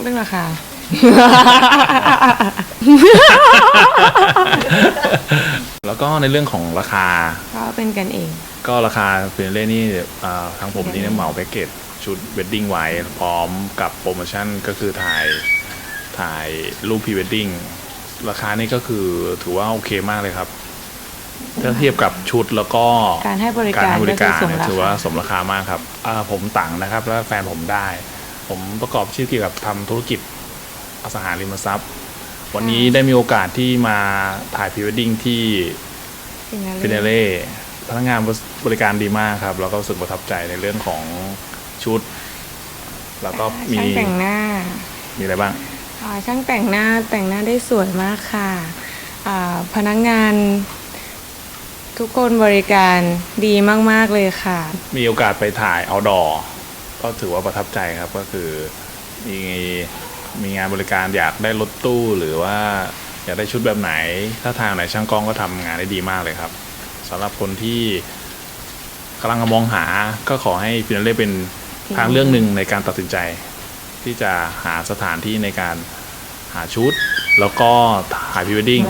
เรื่องราคา แล้วก็ในเรื่องของราคา ก็เป็นกันเอง ก็ราคาฟินาเล่นี่อ่าทางผมนี่เนี่ยเหมาแพ็กเกจชุดเวดดิ้งไว้พร้อมกับโปรโมชั่นก็คือถ่ายถ่ายรูปพรีเวดดิ้งราคานี่ก็คือถือว่าโอเคมากเลยครับ ถ้าเทียบกับชุดแล้วก็การให้บริการการให้บริการก็คือสมเนี่ยราถือว่าคาสมราคามากครับอ่าผมต่างนะครับ แล้วแฟนผมได้ ผมประกอบอาชีพเกี่ยวกับทำธุรกิจอสังหาริมทรัพย์ วันนี้ได้มีโอกาสที่มาถ่ายพรีเวดดิ้งที่ฟินาเล่พนักงานบริการดีมากครับ แล้วก็รู้สึกประทับใจในเรื่องของชุด แล้วก็มีช่างแต่งหน้า มีอะไรบ้างอ่าช่างแต่งหน้าแต่งหน้าได้สวยมากค่ะอ่าพนักงานทุกคนบริการดีมาก ๆ เลยค่ะ มีโอกาสไปถ่ายเอาดอ ก็ถือว่าประทับใจครับก็คือมีมีงานบริการอยากได้รถตู้หรือว่าอยากได้ชุดแบบไหน ถ้าทางไหนช่างกล้องก็ทำงานได้ดีมากเลยครับสำหรับคนที่กำลังมองหาก็ขอให้ฟินาเล่เป็นทางเรื่องหนึ่งในการตัดสินใจ ที่จะหาสถานที่ในการหาชุด แล้วก็ถ่ายพรีเวดดิ้ง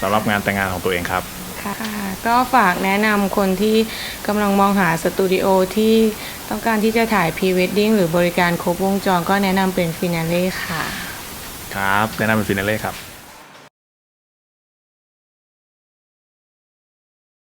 สำหรับงานแต่งงานของตัวเองครับค่ะก็ฝากแนะนำคนที่กำลังมองหาสตูดิโอที่ ต้องการที่จะถ่ายพรีเวดดิ้งหรือบริการครบวงจรก็แนะนำเป็นฟินาเล่ค่ะ ครับแนะนำเป็นฟินาเล่ครับ